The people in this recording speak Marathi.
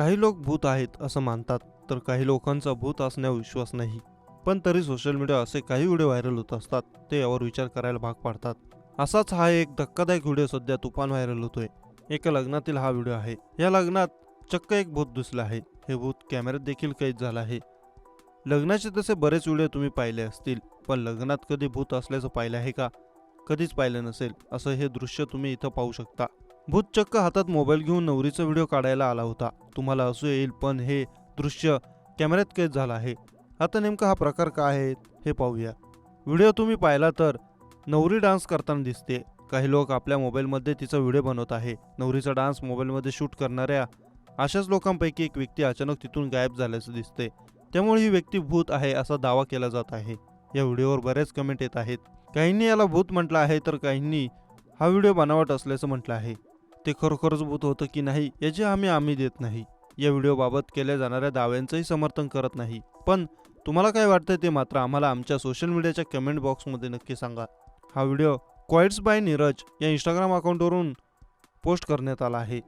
काही लोक भूत आहेत असं मानतात तर काही लोकांचा भूत असण्यावर विश्वास नाही. पण तरी सोशल मीडिया असे काही व्हिडिओ व्हायरल होत असतात ते यावर विचार करायला भाग पाडतात. असाच हा एक धक्कादायक व्हिडिओ सध्या तुफान व्हायरल होतोय. एका लग्नातील हा व्हिडिओ आहे. या लग्नात चक्क एक भूत दिसलं आहे. हे भूत कॅमेऱ्यात देखील कैद झालं आहे. लग्नाचे तसे बरेच व्हिडिओ तुम्ही पाहिले असतील पण लग्नात कधी भूत असल्याचं पाहिलं आहे का? कधीच पाहिलं नसेल असं हे दृश्य तुम्ही इथं पाहू शकता. भूत चक्क हातात मोबाईल घेऊन नवरीचा व्हिडिओ काढायला आला होता. तुम्हाला असू येईल पण हे दृश्य कॅमेऱ्यात कैद झालं आहे. आता नेमका हा प्रकार काय आहे हे पाहूया. व्हिडिओ तुम्ही पाहिला तर नवरी डान्स करताना दिसते. काही लोक आपल्या मोबाईलमध्ये तिचा व्हिडिओ बनवत आहे. नवरीचा डान्स मोबाईलमध्ये शूट करणाऱ्या अशाच लोकांपैकी एक व्यक्ती अचानक तिथून गायब झाल्याचं दिसते. त्यामुळे ही व्यक्ती भूत आहे असा दावा केला जात आहे. या व्हिडिओवर बरेच कमेंट येत आहेत. काहींनी याला भूत म्हटलं आहे तर काहींनी हा व्हिडिओ बनावट असल्याचं म्हटलं आहे. ते खरोखरच भूत होतं की नाही याची आम्ही आम्ही देत नाही. या व्हिडिओबाबत केल्या जाणाऱ्या दाव्यांचंही समर्थन करत नाही. पण तुम्हाला काय वाटतं ते मात्र आम्हाला आमच्या सोशल मीडियाच्या कमेंट बॉक्समध्ये नक्की सांगा. हा व्हिडिओ क्वाइट्स बाय नीरज या इंस्टाग्राम अकाउंटवरून पोस्ट करण्यात आला आहे.